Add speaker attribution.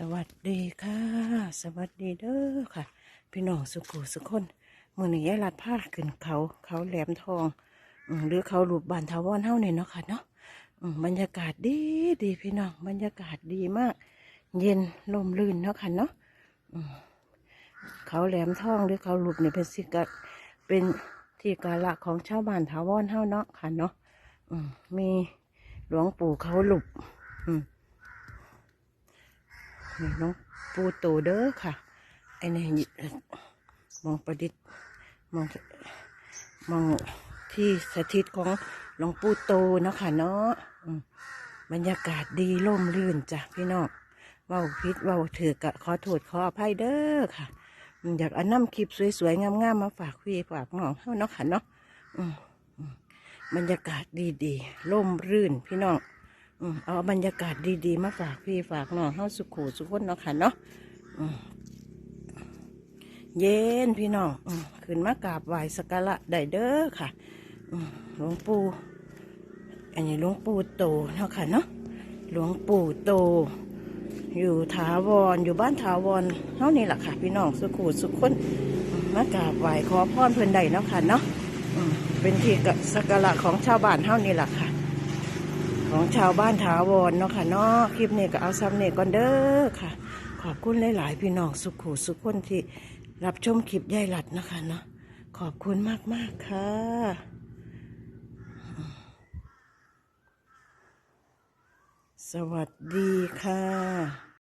Speaker 1: สวัสดีค่ะ สวัสดีเด้อค่ะ พี่น้องสุขุสุคนมือนี้ยายลัดผ้าขึ้นเขาเขาแหลมทองหรือเขาหลุบบานทาวอนเฮาเนี่ยเนาะค่ะเนาะบรรยากาศดีดีพี่น้องบรรยากาศดีมาก เย็นลมลื่นเนาะค่ะเนาะเขาแหลมทองหรือเขาหลุบเนี่ยเป็นสิกะเป็นที่กาละของชาวบ้านทาวอนเฮาเนาะค่ะเนาะมมีหลวงปู่เขาหลุบ อืม นี่น้องปูโตเด้อค่ะไอ้นี่มองประดิษฐ์มองมองที่สถิตของหลวงปู่โตนะค่ะเนาะบรรยากาศดีร่มรื่นจ้ะพี่น้องเว้าพิษเว้าถือกะขอโทษขออภัยเด้อค่ะ อยากอาน้ำคลิปสวยๆงามๆมาฝากพี่ฝากน้องเฮาเนาะค่ะเนาะบรรยากาศดีๆร่มรื่นพี่น้อง เอาบรรยากาศดีๆ มาฝากพี่ฝากน้องเฮาสุขุสุขคนเนาะค่ะเนาะเย็นพี่น้องอขึ้นมากราบไหว้สักการะได้เด้อค่ะหลวงปู่อันนี้หลวงปู่โตเนาะค่ะเนาะหลวงปู่โต อยู่ถาวรอยู่บ้านถาวรเท่านี้แหละค่ะ พี่น้องสุขุสุขคนมากราบไหว้ขอพรเพิ่อนได้เนาะค่ะเนาะเป็นที่สักการะของชาวบ้านเท่านี้แหละค่ะ ของชาวบ้านถาวรเนาะค่ะเนาะคลิปนี้ก็เอาซ้ำเนี่ยก่อนเด้อค่ะ ขอบคุณหลาย ๆ พี่น้องสุขุสุขคนที่รับชมคลิปยายหลัดนะคะเนาะขอบคุณมาก ๆ ค่ะสวัสดีค่ะ